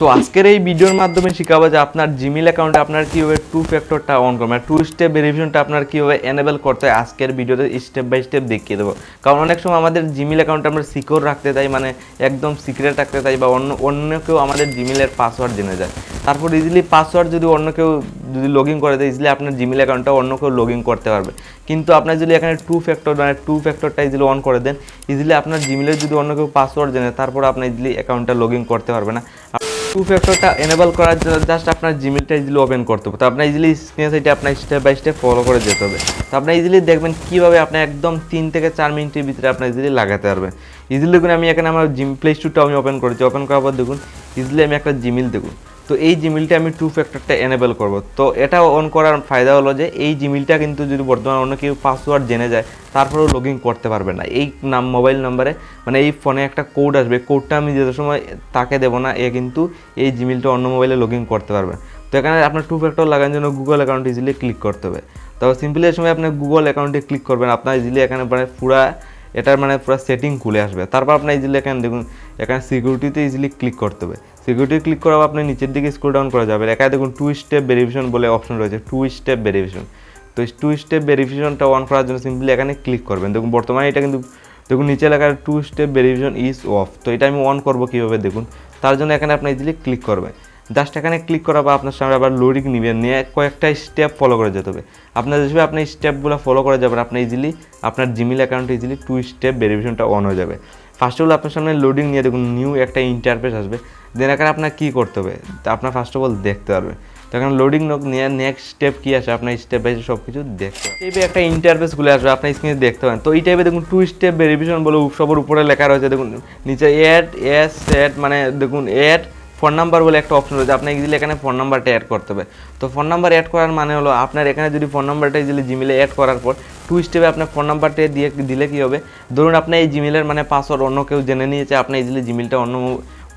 তো আজকের এই ভিডিওর মাধ্যমে শেখাবো যে আপনার জিমেল অ্যাকাউন্টে আপনার কীভাবে টু ফ্যাক্টরটা অন করবেন মানে টু স্টেপ ভেরিফিকেশনটা আপনার কীভাবে এনেবল করতে হয় আজকের ভিডিওতে স্টেপ বাই স্টেপ দেখিয়ে দেবো। কারণ অনেক সময় আমাদের জিমেল অ্যাকাউন্টে আমরা সিকিউর রাখতে চাই মানে একদম সিক্রেট রাখতে চাই বা অন্য অন্য কেউ আমাদের জিমেলের পাসওয়ার্ড জেনে যায়। তারপর ইজিলি পাসওয়ার্ড যদি অন্য কেউ যদি লগ ইন করে দেয় ইজিলি আপনার জিমেল অ্যাকাউন্টটা অন্য কেউ লগ ইন করতে পারবে। কিন্তু আপনার যদি এখানে টু ফ্যাক্টর মানে টু ফ্যাক্টরটা ইজিলি অন করে দেন ইজিলি আপনার জিমেলের যদি অন্য কেউ পাসওয়ার্ড জেনে, তারপর আপনার ইজিলি অ্যাকাউন্টটা লগ ইন করতে পারবে না। টু ফ্যাক্টরটা এনেবল করার জন্য জাস্ট আপনার জিমেলটা ইজিলি ওপেন করতে হবে। তো আপনার ইজিলি স্ক্রিনে সেটা আপনার স্টেপ বাই স্টেপ ফলো করে যেতে হবে। তো আপনার ইজিলি দেখবেন কীভাবে আপনার একদম তিন থেকে চার মিনিটের ভিতরে আপনার ইজিলি লাগাতে পারবেন। ইজিলি দেখুন আমি এখানে আমার জিম প্লে স্টোরটা আমি ওপেন করেছি। ওপেন করার পর দেখুন ইজিলি আমি একটা জিমেল দেখুন। তো এই জিমেলটা আমি টু ফ্যাক্টরটা এনেবল করব। তো এটা অন করার ফায়দা হলো যে, এই জিমেলটা কিন্তু যদি বর্তমানে অন্য কেউ পাসওয়ার্ড জেনে যায়, তারপরেও লগ ইন করতে পারবে না। এই নাম মোবাইল নাম্বারে মানে এই ফোনে একটা কোড আসবে। কোডটা আমি যে সময় তাকে দেবো না, এ কিন্তু এই জিমেলটা অন্য মোবাইলে লগ ইন করতে পারবে। তো এখানে আপনার টু ফ্যাক্টর লাগানোর জন্য গুগল অ্যাকাউন্ট ইজিলি ক্লিক করতে হবে। তো সিম্পলি সময় আপনি গুগল অ্যাকাউন্টে ক্লিক করবেন। আপনার ইজিলি এখানে মানে পুরা এটার মানে পুরো সেটিং খুলে আসবে। তারপর আপনার ইজিলি এখানে দেখুন, এখানে সিকিউরিটিতে ইজিলি ক্লিক করতে হবে। সিকিউরিটি ক্লিক পর আপনি নিচের দিকে স্ক্রল ডাউন করা যাবে এখানে দেখুন টু স্টেপ ভেরিফিকেশন বলে অপশন রয়েছে টু স্টেপ ভেরিফিকেশন তো টু স্টেপ ভেরিফিকেশনটা অন করার জন্য সিম্পলি এখানে ক্লিক করবেন। দেখুন, বর্তমানে এটা কিন্তু, দেখুন, নিচে লেখা two step verification is off তো এটা আমি অন করব কীভাবে? দেখুন, তার জন্য এখানে আপনি ইজিলি ক্লিক করবেন। জাস্ট এখানে ক্লিক করার পর আপনার সামনে আবার লোডিং নিবেন, নিয়ে কয়েকটা স্টেপ ফলো করে যেতে হবে। আপনার যেভাবে আপনি স্টেপগুলো ফলো করে যাবেন আপনি ইজিলি আপনার জিমেল অ্যাকাউন্টে ইজিলি টু স্টেপ ভেরিফিকেশনটা অন হয়ে যাবে। ফার্স্ট অফ অল আপনার সামনে লোডিং নিয়ে দেখুন নিউ একটা ইন্টারফেস আসবে। দেন এখানে আপনার কী করতে হবে? আপনার ফার্স্ট অফ অল দেখতে পারবে তো এখানে লোডিং নিয়ে নেক্সট স্টেপ কী আসে? আপনার স্টেপ বাই সব কিছু দেখতে হবে। এই একটা ইন্টারফেস খুলে আসবে, আপনার স্ক্রিনে দেখতে পাবেন। তো এই টাইপে দেখুন টু স্টেপ ভেরিফিকেশন বলে সবার উপরে লেখা রয়েছে। দেখুন, নিচে অ্যাড এস অ্যাড মানে দেখুন অ্যাড ফোন নাম্বার বলে একটা অপশন রয়েছে। আপনাকে ইজিলি এখানে ফোন নাম্বারটা অ্যাড করতে হবে। তো ফোন নাম্বার অ্যাড করার মানে হলো, আপনার এখানে যদি ফোন নাম্বারটা ইজিলি জিমেলে অ্যাড করার পর টু স্টেপে আপনার ফোন নাম্বারটা দিয়ে দিলে কী হবে? ধরুন আপনার এই জিমেলের মানে পাসওয়ার্ড অন্য কেউ জেনে নিয়েছে আপনার ইজিলি জিমেলটা অন্য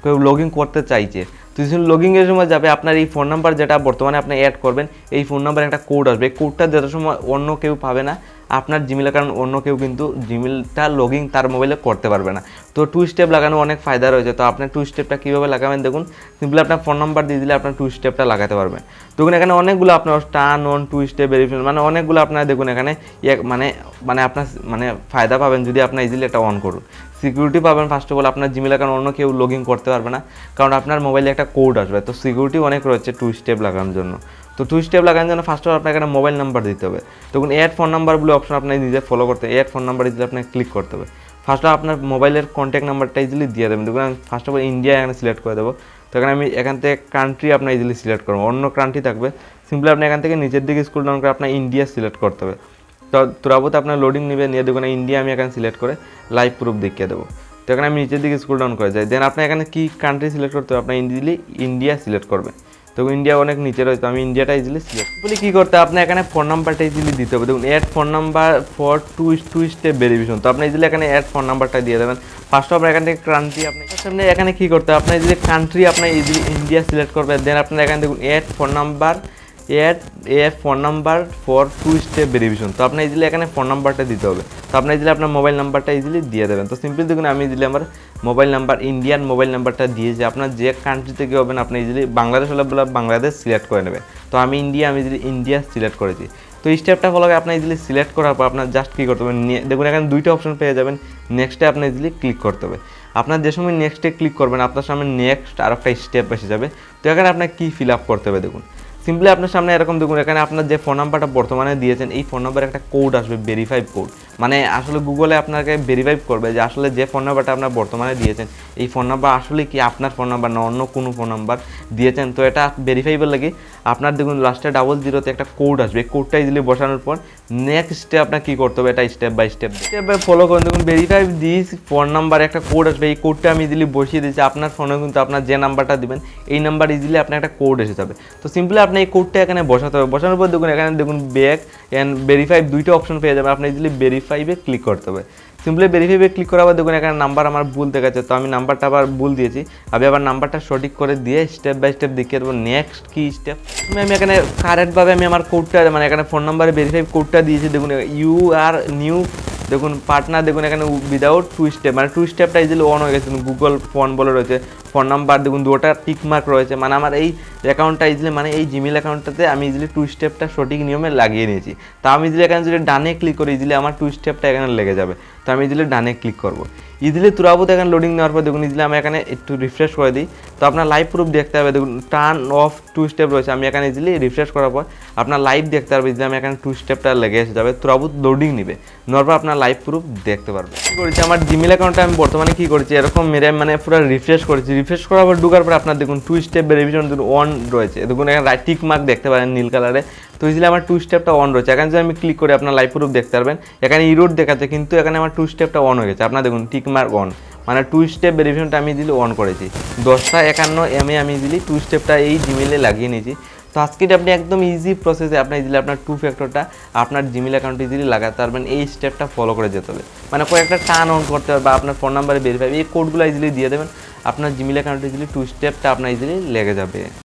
কেউ লগ ইন করতে চাইছে। তো যখন লগ ইনের সময় যাবে, আপনার এই ফোন নাম্বার যেটা বর্তমানে আপনি অ্যাড করবেন, এই ফোন নাম্বারে একটা কোড আসবে। এই কোডটা যেটার সময় অন্য কেউ পাবে না, আপনার জিমেলে কারণ অন্য কেউ কিন্তু জিমেলটা লগ তার মোবাইলে করতে পারবে না। তো টু স্টেপ লাগানো অনেক ফায়দা রয়েছে। তো আপনার টু স্টেপটা কীভাবে লাগাবেন দেখুন। সিম্পলি আপনার ফোন নাম্বার দিয়ে দিলে আপনার টু স্টেপটা লাগাতে পারবেন। দেখুন, এখানে অনেকগুলো আপনার turn on two step verification মানে অনেকগুলো আপনার দেখুন, এখানে মানে মানে আপনার মানে ফায়দা পাবেন যদি আপনার ইজিলি এটা অন করুন। সিকিউরিটি পাবেন ফার্স্ট অফ অল আপনার জিমেল কারণ অন্য কেউ লগ ইন করতে পারবে না, কারণ আপনার মোবাইলে একটা কোড আসবে। তো সিকিউরিটি অনেক রয়েছে টু স্টেপ লাগানোর জন্য। তো টু স্টেপ লাগানোর জন্য ফার্স্ট অফ অল আপনার এখানে মোবাইল নাম্বার দিতে হবে। তখন অ্যাড ফোন নাম্বার বলে অপশন আপনার নিজে ফলো করতে অ্যাড ফোন নাম্বার দিলে আপনাকে ক্লিক করতে হবে। ফার্স্ট আপনার মোবাইলের কন্ট্যাক্ট নাম্বারটা ইজিলি দিয়ে দেবেন। দেখুন, আমি ফার্স্ট অফ অল ইন্ডিয়া এখানে সিলেক্ট করে দেবো। তো এখানে আমি এখান থেকে কান্ট্রি আপনার ইজিলি সিলেক্ট করব। অন্য কান্ট্রি থাকবে। সিম্পলি আপনি এখান থেকে নিচের দিকে স্কুল ডাউন করে আপনার ইন্ডিয়া সিলেক্ট করতে হবে। তো তুরাবতে আপনার লোডিং নেবে, নিয়ে দেখুন ইন্ডিয়া আমি এখানে সিলেক্ট করে লাইভ প্রুফ দেখিয়ে দেবো। তো এখানে আমি নিচের দিকে স্কুল ডাউন করে যাই। দেন আপনি এখানে কী কান্ট্রি সিলেক্ট করতে হবে? আপনার ইজিলি ইন্ডিয়া সিলেক্ট করবেন। তো ইন্ডিয়া অনেক নিচে রয়েছে আমি ইন্ডিয়াটা ইজিলি সিলেক্ট বলি, কী করতে আপনি এখানে ফোন নাম্বারটা ইজিলি দিতে হবে। দেখুন add phone number for two two step verification তো আপনি ইজিলি এখানে অ্যাড ফোন নাম্বারটা দিয়ে দেবেন। ফার্স্ট অফ এখান থেকে কান্ট্রি আপনি এখানে কী করতে হবে? আপনার ইজিলি কান্ট্রি আপনার ইজিলি ইন্ডিয়া সিলেক্ট করবেন দেন আপনার এখানে দেখুন add phone number add a phone number for two step verification তো আপনার ইজিলি এখানে ফোন নাম্বারটা দিতে হবে। তো আপনার ইজিলি আপনার মোবাইল নাম্বারটা ইজিলি দিয়ে দেবেন। তো সিম্পল দেখুন, আমি ইজিলি আমার মোবাইল নাম্বার ইন্ডিয়ান মোবাইল নাম্বারটা দিয়েছি আপনার যে কান্ট্রি থেকে হবেন, আপনি ইজিলি বাংলাদেশ হলে বলে বাংলাদেশ সিলেক্ট করে নেবে তো আমি ইন্ডিয়া আমি ইজিলি ইন্ডিয়া সিলেক্ট করেছি। তো এই স্টেপটা ফলো করে আপনার ইজিলি সিলেক্ট করার পর আপনার জাস্ট কী করতে হবে? দেখুন, এখানে দুইটা অপশন পেয়ে যাবেন। নেক্সটে আপনার ইজিলি ক্লিক করতে হবে। আপনার যে সময় নেক্সটে ক্লিক করবেন, আপনার সামনে নেক্সট আর একটা স্টেপ এসে যাবে। তো এখানে আপনার কী ফিল আপ করতে হবে, দেখুন। সিম্পলি আপনার সামনে এরকম দেখুন এখানে আপনার যে ফোন নাম্বারটা বর্তমানে দিয়েছেন, এই ফোন নাম্বারে একটা কোড আসবে ভেরিফাইভ কোড মানে আসলে গুগলে আপনাকে ভেরিফাইভ করবে যে আসলে যে ফোন নাম্বারটা আপনার বর্তমানে দিয়েছেন, এই ফোন নাম্বার আসলে কি আপনার ফোন নাম্বার না অন্য কোনো ফোন নাম্বার দিয়েছেন? তো এটা ভেরিফাইবল লাগে আপনার দেখুন লাস্টে ডাবল জিরোতে একটা কোড আসবে। এই কোডটা ইজিলি বসানোর পর নেক্সট স্টেপ আপনার কী করতে হবে? এটা step by step step by follow করুন। দেখুন ভেরিফাই দিস ফোন নাম্বার একটা কোড আসবে। এই কোডটা আমি ইজিলি বসিয়ে দিচ্ছি আপনার ফোনে কিন্তু আপনার যে নাম্বারটা দিবেন, এই নাম্বার ইজিলি আপনার একটা কোড এসে যাবে। তো সিম্পলি আপনি এই কোডটা এখানে বসাতে হবে। বসানোর পর দেখুন, এখানে দেখুন ব্যাক অ্যান্ড ভেরিফাই দুইটা অপশন পেয়ে যাবেন। আপনি ইজিলি ভেরিফাইবে ক্লিক করতে হবে। সিম্পলি ভেরিফাইবে ক্লিক করার পর দেখুন, এখানে নাম্বার আমার ভুল দেখাচ্ছে, তো আমি নাম্বারটা আবার ভুল দিয়েছি। আমি আবার নাম্বারটা সঠিক করে দিয়ে স্টেপ বাই স্টেপ দেখিয়ে দেবো নেক্সট কী স্টেপ আমি এখানে কারেক্টভাবে আমি আমার কোডটা মানে এখানে ফোন নাম্বারে ভেরিফাই কোডটা দিয়েছি, দেখুন ইউ আর নিউ দেখুন পার্টনার দেখুন, এখানে উইদাউট টু স্টেপ মানে টু স্টেপটা ইজিলি অন হয়ে গেছে গুগল ফোন বলে রয়েছে। ফোন নাম্বার দেখুন, দুটা টিক মার্ক রয়েছে। মানে আমার এই অ্যাকাউন্টটা ইজিলি মানে এই জিমেল অ্যাকাউন্টটাতে আমি ইজিলি টু স্টেপটা সঠিক নিয়মে লাগিয়ে নিয়েছি। তা আমি ইজিলি এখানে যদি ডানে ক্লিক করি ইজিলি আমার টু স্টেপটা এখানে লেগে যাবে। তো আমি ইজিলি ডানে ক্লিক করব। ইজিলি তুরাবুত এখানে লোডিং নেওয়ার পর দেখুন ইজিলি আমি এখানে একটু রিফ্রেশ করে দিই। তো আপনার লাইভ প্রুফ দেখতে হবে। দেখুন টার্ন অফ টু স্টেপ রয়েছে। আমি এখানে ইজিলি রিফ্রেশ করার পর আপনার লাইভ দেখতে পারবে ইজিলি আমি এখানে টু স্টেপটা লেগে এসে যাবে। তুরাবুত লোডিং নিবে। নেওয়ার পর আপনার লাইভ প্রুফ দেখতে পারবে। কী করেছি? আমার জিমেল অ্যাকাউন্টে আমি বর্তমানে কী করেছি? এরকম মেরে মানে পুরো রিফ্রেশ করেছি। রিফ্রেশ করার পর ঢুকার পর আপনার দেখুন টু স্টেপ ভেরিফিকেশন অন রয়েছে। দেখুন এখানে রাইট টিক মার্ক দেখতে পারেন নীল কালারে তো ইজিলি আমার টু স্টেপটা অন রয়েছে। এখানে যদি আমি ক্লিক করে আপনার লাইভ প্রুফ দেখতে পারবেন, এখানে ইরোড দেখাচ্ছে, কিন্তু এখানে আমার টু স্টেপটা অন হয়ে গেছে। আপনার দেখুন টিক মার্ক অন মানে টু স্টেপ ভেরিফিকেশনটা আমি দিলি অন করেছি। দশটা একান্ন এম এ আমি দিলি টু স্টেপটা এই জিমেলে লাগিয়ে নিয়েছি। তো আজকে আপনি একদম ইজি প্রসেসে আপনি ইজিলি আপনার টু ফ্যাক্টরটা আপনার জিমেল অ্যাকাউন্টে ইজিলি লাগাতে পারবেন। এই স্টেপটা ফলো করে যেতে হবে। মানে কয়েকটা টার্ন অন করতে হবে বা আপনার ফোন নাম্বারে ভেরিফাই এই কোডগুলো ইজিলি দিয়ে দেবেন। আপনার জিমেল অ্যাকাউন্টে ইজিলি টু স্টেপটা আপনার ইজিলি লেগে যাবে।